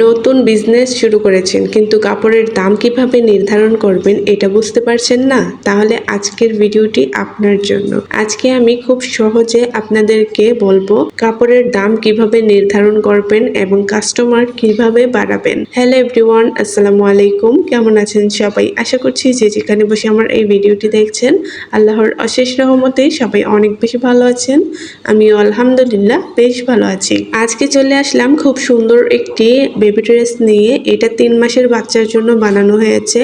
নতুন বিজনেস শুরু করেছেন, কিন্তু কাপড়ের দাম কীভাবে নির্ধারণ করবেন এটা বুঝতে পারছেন না? তাহলে আজকের ভিডিওটি আপনার জন্য। আজকে আমি খুব সহজে আপনাদেরকে বলব কাপড়ের দাম কীভাবে নির্ধারণ করবেন এবং কাস্টমার কীভাবে বাড়াবেন। হ্যালো এভরিওয়ান আসসালামু আলাইকুম। কেমন আছেন সবাই? আশা করছি যে যেখানে বসে আমার এই ভিডিওটি দেখছেন, আল্লাহর অশেষ রহমতে সবাই অনেক বেশি ভালো আছেন। আমিও আলহামদুলিল্লাহ বেশ ভালো আছি। আজকে চলে আসলাম খুব সুন্দর একটি বেবি ড্রেস নিয়ে এটা তিন মাসের বাচ্চার জন্য বানানো হয়েছে।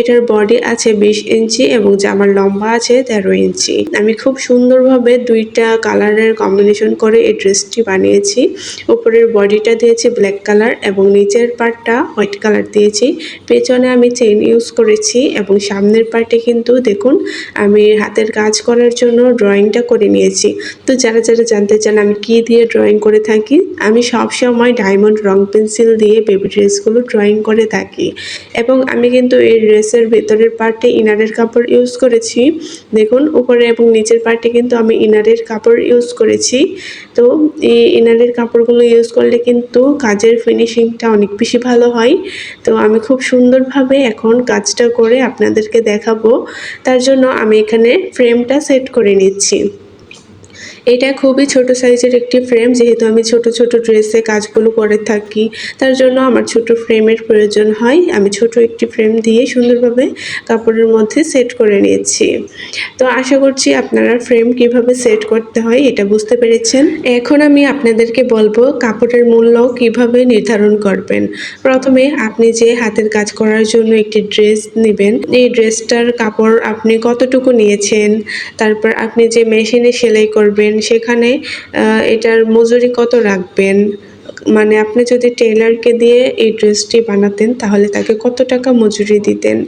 এটার বডি আছে বিশ ইঞ্চি এবং জামার লম্বা আছে তেরো ইঞ্চি আমি খুব সুন্দরভাবে দুইটা কালারের কম্বিনেশন করে এই ড্রেসটি বানিয়েছি। উপরের বডিটা দিয়েছি ব্ল্যাক কালার এবং নিচের পার্টটা হোয়াইট কালার দিয়েছি। পেছনে আমি চেইন ইউজ করেছি এবং সামনের পার্টে কিন্তু দেখুন, আমি হাতের কাজ করার জন্য ড্রয়িংটা করে নিয়েছি। তো যারা যারা জানতে চান আমি কি দিয়ে ড্রয়িং করে থাকি, আমি সব সময় ডায়মন্ড রং পেন্সিল দিয়ে বেবি ড্রেসগুলো ড্রয়িং করে থাকি। এবং আমি কিন্তু এই ড্রেসের ভেতরের পার্টে ইনারের কাপড় ইউজ করেছি। দেখুন, উপরে এবং নিচের পার্টে কিন্তু আমি ইনারের কাপড় ইউজ করেছি। তো, এই ইনারের কাপড়গুলো ইউজ করলে কিন্তু কাজের ফিনিশিংটা অনেক বেশি ভালো হয়। তো, আমি খুব সুন্দরভাবে এখন কাজটা করে আপনাদেরকে দেখাবো। তার জন্য আমি এখানে ফ্রেমটা সেট করে নিচ্ছি। এটা খুবই ছোট সাইজের একটি ফ্রেম যেহেতু আমি ছোট ছোট ড্রেসে কাজগুলো করে থাকি, তার জন্য আমার ছোট ফ্রেমের প্রয়োজন হয়। আমি ছোট একটি ফ্রেম দিয়ে সুন্দরভাবে কাপড়ের মধ্যে সেট করে নিয়েছি। তো আশা করছি আপনারা ফ্রেম কীভাবে সেট করতে হয় এটা বুঝতে পেরেছেন। এখন আমি আপনাদেরকে বলব কাপড়ের মূল্য কীভাবে নির্ধারণ করবেন। প্রথমে আপনি যে হাতের কাজ করার জন্য একটি ড্রেস নেবেন, এই ড্রেসটার কাপড় আপনি কতটুকু নিয়েছেন, তারপর আপনি যে মেশিনে সেলাই করবেন সেখানে এটার মজুরি কত রাখবেন? মানে আপনি যদি টেলারকে দিয়ে এই ড্রেসটি বানাতেন, তাহলে তাকে কত টাকা মজুরি দিতেন?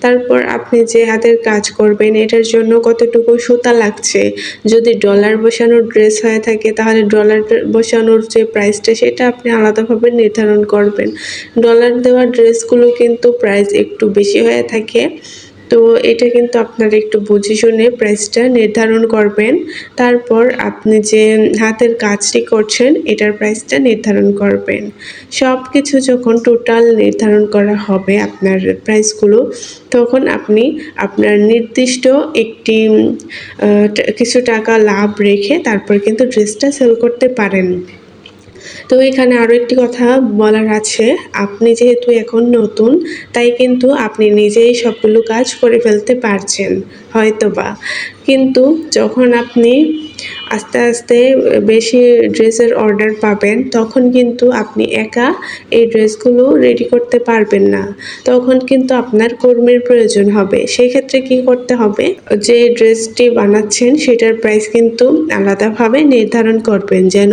তারপর আপনি যে হাতের কাজ করবেন, এটার জন্য কতটুকু সুতা লাগছে? যদি ডলার বসানোর ড্রেস হয়ে থাকে, তাহলে ডলার বসানোর যে প্রাইসটা, সেটা আপনি আলাদাভাবে নির্ধারণ করবেন। ডলার দেওয়া ড্রেসগুলো কিন্তু প্রাইস একটু বেশি হয়ে থাকে। তো এটা কিন্তু আপনারা একটু বুঝে শুনে প্রাইসটা নির্ধারণ করবেন। তারপর আপনি যে হাতের কাজটি করছেন, এটার প্রাইসটা নির্ধারণ করবেন। সব কিছু যখন টোটাল নির্ধারণ করা হবে আপনার প্রাইসগুলো, তখন আপনি আপনার নির্দিষ্ট একটি কিছু টাকা লাভ রেখে তারপর কিন্তু ড্রেসটা সেল করতে পারেন। তো এখানে আরও একটি কথা বলার আছে। আপনি যেহেতু এখন নতুন, তাই কিন্তু আপনি নিজেই সবগুলো কাজ করে ফেলতে পারছেন, হয়তোবা। কিন্তু যখন আপনি আস্তে আস্তে বেশি ড্রেসের অর্ডার পাবেন, তখন কিন্তু আপনি একা এই ড্রেসগুলো রেডি করতে পারবেন না। তখন কিন্তু আপনার কর্মীর প্রয়োজন হবে। সেই ক্ষেত্রে কি করতে হবে? যে ড্রেসটি বানাচ্ছেন, সেটার প্রাইস কিন্তু আলাদাভাবে নির্ধারণ করবেন। যেন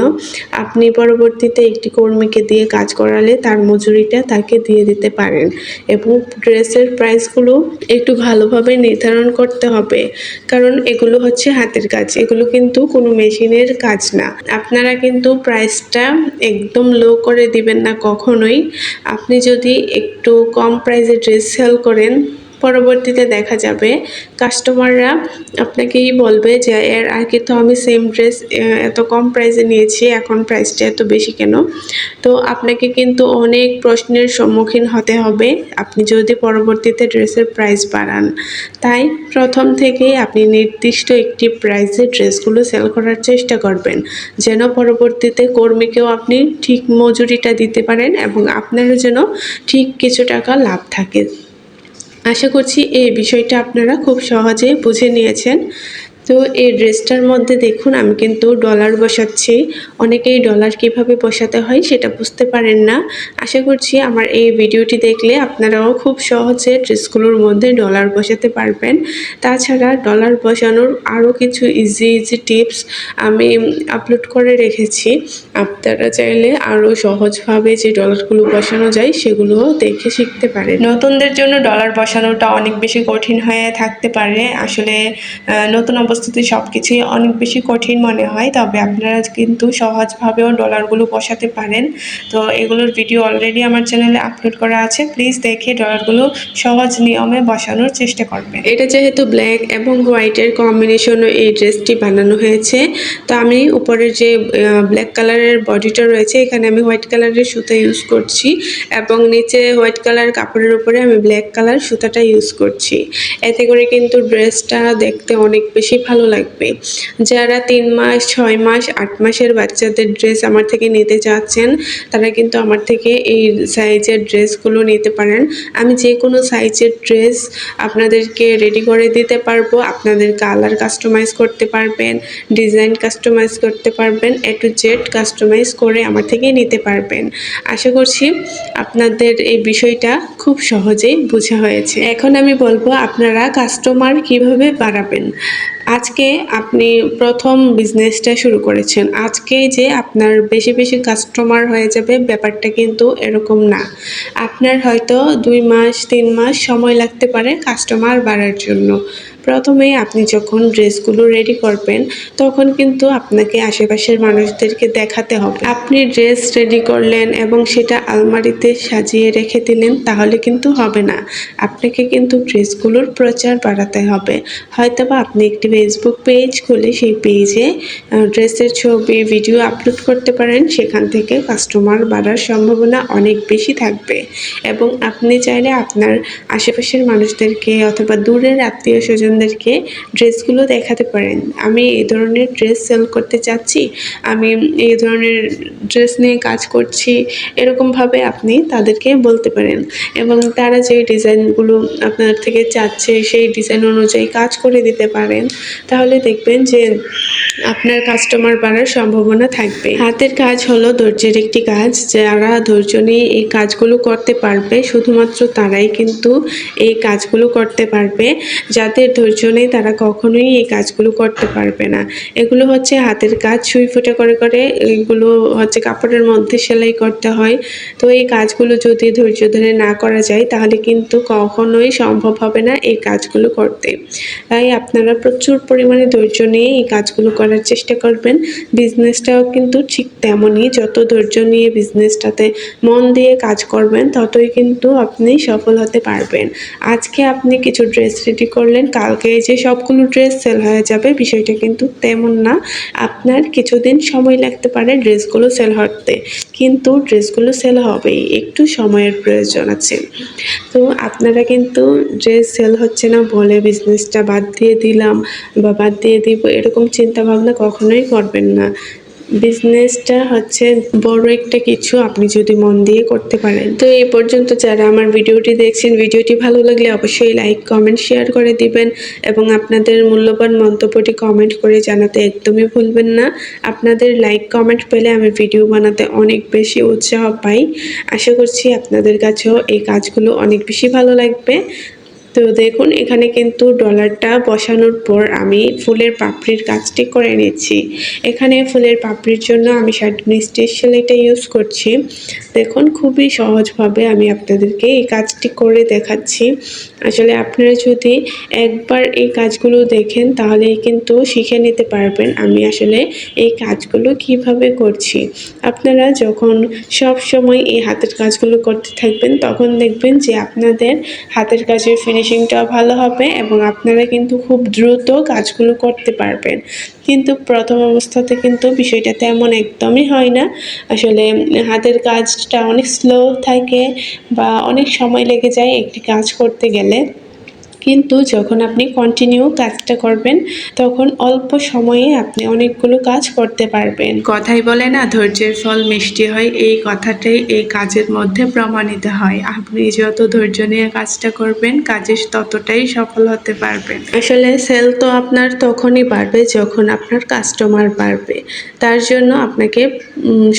আপনি পরবর্তীতে একটি কর্মীকে দিয়ে কাজ করালে তার মজুরিটা তাকে দিয়ে দিতে পারেন এবং ড্রেসের প্রাইসগুলো একটু ভালোভাবে নির্ধারণ করতে হবে। কারণ এগুলো হচ্ছে হাতের কাজ। এগুলো কিন্তু কোনো মেশিনের কাজ না। আপনারা কিন্তু প্রাইসটা একদম লো করে দিবেন না কখনোই। আপনি যদি একটু কম প্রাইসে ড্রেস সেল করেন পরবর্তীতে দেখা যাবে। কাস্টমাররা আপনাকেই বলবে যে, এর আগে তো আমি সেম ড্রেস এত কম প্রাইসে নিয়েছি, এখন প্রাইসটা এত বেশি কেন? তো আপনাকে কিন্তু অনেক প্রশ্নের সম্মুখীন হতে হবে। আপনি যদি পরবর্তীতে ড্রেসের প্রাইস বাড়ান, তাই প্রথম থেকেই আপনি নির্দিষ্ট একটি প্রাইসে ড্রেসগুলো সেল করার চেষ্টা করবেন। যেন পরবর্তীতে কর্মীকেও আপনি ঠিক মজুরিটা দিতে পারেন এবং আপনারও যেন ঠিক কিছু টাকা লাভ থাকে। আশা করছি এই বিষয়টা আপনারা খুব সহজে বুঝে নিয়েছেন। তো এই ড্রেসটার মধ্যে দেখুন, আমি কিন্তু ডলার বসাচ্ছি। অনেকেই ডলার কীভাবে বসাতে হয় সেটা বুঝতে পারেন না। আশা করছি আমার এই ভিডিওটি দেখলে আপনারাও খুব সহজে ড্রেসগুলোর মধ্যে ডলার বসাতে পারবেন। তাছাড়া ডলার বসানোর আরও কিছু ইজি ইজি টিপস আমি আপলোড করে রেখেছি। আপনারা চাইলে আরও সহজভাবে যে ডলারগুলো বসানো যায় সেগুলোও দেখে শিখতে পারেন। নতুনদের জন্য ডলার বসানোটা অনেক বেশি কঠিন হয়ে থাকতে পারে। আসলে নতুন অবস্থা প্রস্তুতি সব কিছুই অনেক বেশি কঠিন মনে হয়, তবে আপনারা কিন্তু সহজভাবেও ডলারগুলো বসাতে পারেন। তো এগুলোর ভিডিও অলরেডি আমার চ্যানেলে আপলোড করা আছে প্লিজ দেখে ডলারগুলো সহজ নিয়মে বসানোর চেষ্টা করবেন। এটা যেহেতু ব্ল্যাক এবং হোয়াইটের কম্বিনেশনও এই ড্রেসটি বানানো হয়েছে, তো আমি উপরের যে ব্ল্যাক কালারের বডিটা রয়েছে, এখানে আমি হোয়াইট কালারের সুতা ইউজ করছি এবং নিচে হোয়াইট কালার কাপড়ের উপরে আমি ব্ল্যাক কালার সুতাটা ইউজ করছি। এতে করে কিন্তু ড্রেসটা দেখতে অনেক বেশি ভালো লাগবে। যারা তিন মাস, ছয় মাস, আট মাসের বাচ্চাদের ড্রেস আমার থেকে নিতে চাচ্ছেন, তারা কিন্তু আমার থেকে এই সাইজের ড্রেসগুলো নিতে পারেন। আমি যে কোনো সাইজের ড্রেস আপনাদেরকে রেডি করে দিতে পারব। আপনাদের কালার কাস্টমাইজ করতে পারবেন ডিজাইন কাস্টমাইজ করতে পারবেন এ টু জেড কাস্টমাইজ করে আমার থেকে নিতে পারবেন। আশা করছি আপনাদের এই বিষয়টা খুব সহজেই বোঝা হয়েছে। এখন আমি বলব আপনারা কাস্টমার কীভাবে বাড়াবেন। আজকে আপনি প্রথম বিজনেসটা শুরু করেছেন। আজকে যে আপনার বেশি বেশি কাস্টমার হয়ে যাবে, ব্যাপারটা কিন্তু এরকম না। আপনার হয়তো দুই মাস, তিন মাস সময় লাগতে পারে কাস্টমার বাড়ার জন্য। প্রথমেই আপনি যখন ড্রেসগুলো রেডি করবেন, তখন কিন্তু আপনাকে আশেপাশের মানুষদেরকে দেখাতে হবে। আপনি ড্রেস রেডি করলেন এবং সেটা আলমারিতে সাজিয়ে রেখে দিলেন, তাহলে কিন্তু হবে না। আপনাকে কিন্তু ড্রেসগুলোর প্রচার বাড়াতে হবে। হয়তোবা আপনি একটি ফেসবুক পেজ খুলে সেই পেজে ড্রেসের ছবি ভিডিও আপলোড করতে পারেন, সেখান থেকে কাস্টমার বাড়ার সম্ভাবনা অনেক বেশি থাকবে। এবং আপনি চাইলে আপনার আশেপাশের মানুষদেরকে অথবা দূরের আত্মীয় স্বজনদেরকে ড্রেসগুলো দেখাতে পারেন। আমি এই ধরনের ড্রেস সেল করতে চাচ্ছি। আমি এই ধরনের ড্রেস নিয়ে কাজ করছি। এরকমভাবে আপনি তাদেরকে বলতে পারেন। এবং তারা যে ডিজাইনগুলো আপনার থেকে চাচ্ছে, সেই ডিজাইন অনুযায়ী কাজ করে দিতে পারেন। তাহলে দেখবেন যে আপনার কাস্টমার বাড়ার সম্ভাবনা থাকবে। হাতের কাজ হলো ধৈর্যের একটি কাজ। যারা ধৈর্য নিয়ে এই কাজগুলো করতে পারবে, শুধুমাত্র তারাই কিন্তু এই কাজগুলো করতে পারবে। যাদের ধৈর্য নেই তারা কখনোই এই কাজগুলো করতে পারবে না। এগুলো হচ্ছে হাতের কাজ, সুই ফুটে করে করে এগুলো হচ্ছে কাপড়ের মধ্যে সেলাই করতে হয়। তো এই কাজগুলো যদি ধৈর্য ধরে না করা যায়, তাহলে কিন্তু কখনোই সম্ভব হবে না এই কাজগুলো করতে। তাই আপনারা প্রচুর পরিমাণে ধৈর্য নিয়ে এই কাজগুলো করার চেষ্টা করবেন। বিজনেসটাও কিন্তু ঠিক তেমনই, যত ধৈর্য নিয়ে বিজনেসটাতে মন দিয়ে কাজ করবেন, ততই কিন্তু আপনি সফল হতে পারবেন। আজকে আপনি কিছু ড্রেস রেডি করলেন কালকে যে সবগুলো ড্রেস সেল হয়ে যাবে, বিষয়টা কিন্তু তেমন না। আপনার কিছুদিন সময় লাগতে পারে ড্রেসগুলো সেল হতে। কিন্তু ড্রেসগুলো সেল হবেই, একটু সময়ের প্রয়োজন আছে। তো আপনারা কিন্তু ড্রেস সেল হচ্ছে না বলে বিজনেসটা বাদ দিয়ে দিলাম বা বাদ দিয়ে দিব, এরকম চিন্তা ভাবনা কখনোই করবেন না। বিজনেসটা হচ্ছে বড় একটা কিছু, আপনি যদি মন দিয়ে করতে পারেন। তো এই পর্যন্ত যারা আমার ভিডিওটি দেখছেন, ভিডিওটি ভালো লাগলে অবশ্যই লাইক কমেন্ট শেয়ার করে দিবেন এবং আপনাদের মূল্যবান মন্তব্যটি কমেন্ট করে জানাতে একদমই ভুলবেন না। আপনাদের লাইক কমেন্ট পেলে আমি ভিডিও বানাতে অনেক বেশি উৎসাহ পাই। আশা করছি আপনাদের কাছেও এই কাজগুলো অনেক বেশি ভালো লাগবে। তো দেখুন, এখানে কিন্তু ডলারটা বসানোর পর আমি ফুলের পাপড়ির কাজটি করে নিচ্ছি। এখানে ফুলের পাপড়ির জন্য আমি শার্ট স্টিচ সেলাইটা ইউজ করছি। দেখুন, খুবই সহজভাবে আমি আপনাদেরকে এই কাজটি করে দেখাচ্ছি। আসলে আপনারা যদি একবার এই কাজগুলো দেখেন তাহলে কিন্তু শিখে নিতে পারবেন আমি আসলে এই কাজগুলো কীভাবে করছি। আপনারা যখন সব সময় এই হাতের কাজগুলো করতে থাকবেন, তখন দেখবেন যে আপনাদের হাতের কাজের ফিনিশিংটাও ভালো হবে এবং আপনারা কিন্তু খুব দ্রুত কাজগুলো করতে পারবেন। কিন্তু প্রথম অবস্থাতে কিন্তু বিষয়টা তেমন একদমই হয় না। আসলে হাতের কাজটা অনেক স্লো থাকে বা অনেক সময় লেগে যায় একটি কাজ করতে গেলে। কিন্তু যখন আপনি কন্টিনিউ কাজটা করবেন তখন অল্প সময়ে আপনি অনেকগুলো কাজ করতে পারবেন। কথাই বলে না ধৈর্যের ফল মিষ্টি হয় এই কথাটাই এই কাজের মধ্যে প্রমাণিত হয়। আপনি যত ধৈর্য নিয়ে কাজটা করবেন কাজে ততটাই সফল হতে পারবেন। আসলে সেল তো আপনার তখনই বাড়বে যখন আপনার কাস্টমার বাড়বে। তার জন্য আপনাকে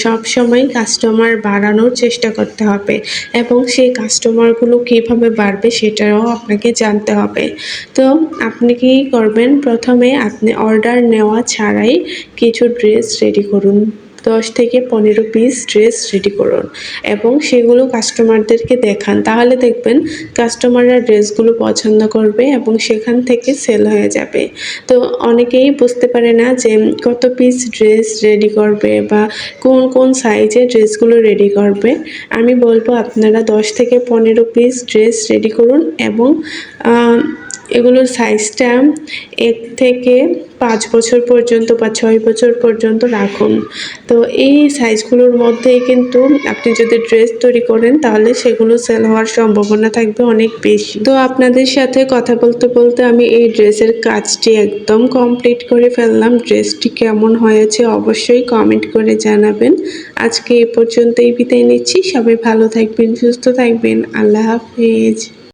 সব সময় কাস্টমার বাড়ানোর চেষ্টা করতে হবে। এবং সেই কাস্টমারগুলো কীভাবে বাড়বে সেটাও আপনাকে জানতে হবে। তো আপনি কি করবেন? প্রথমে আপনি অর্ডার নেওয়া ছাড়াই কিছু ড্রেস রেডি করুন। দশ থেকে পনেরো পিস ড্রেস রেডি করুন এবং সেগুলো কাস্টমারদেরকে দেখান। তাহলে দেখবেন কাস্টমাররা ড্রেসগুলো পছন্দ করবে এবং সেখান থেকে সেল হয়ে যাবে। তো অনেকেই বুঝতে পারে না যে কত পিস ড্রেস রেডি করবে বা কোন কোন সাইজে ড্রেসগুলো রেডি করবে। আমি বলব আপনারা দশ থেকে পনেরো পিস ড্রেস রেডি করুন এবং এগুলোর সাইজটা এক থেকে পাঁচ বছর পর্যন্ত বা ছয় বছর পর্যন্ত রাখুন। তো এই সাইজগুলোর মধ্যেই কিন্তু আপনি যদি ড্রেস তৈরি করেন, তাহলে সেগুলো সেল হওয়ার সম্ভাবনা থাকবে অনেক বেশি। তো আপনাদের সাথে কথা বলতে বলতে আমি এই ড্রেসের কাজটি একদম কমপ্লিট করে ফেললাম। ড্রেসটি কেমন হয়েছে অবশ্যই কমেন্ট করে জানাবেন। আজকে এ পর্যন্তই বিদায় নিচ্ছি। সবাই ভালো থাকবেন, সুস্থ থাকবেন। আল্লাহ হাফেজ।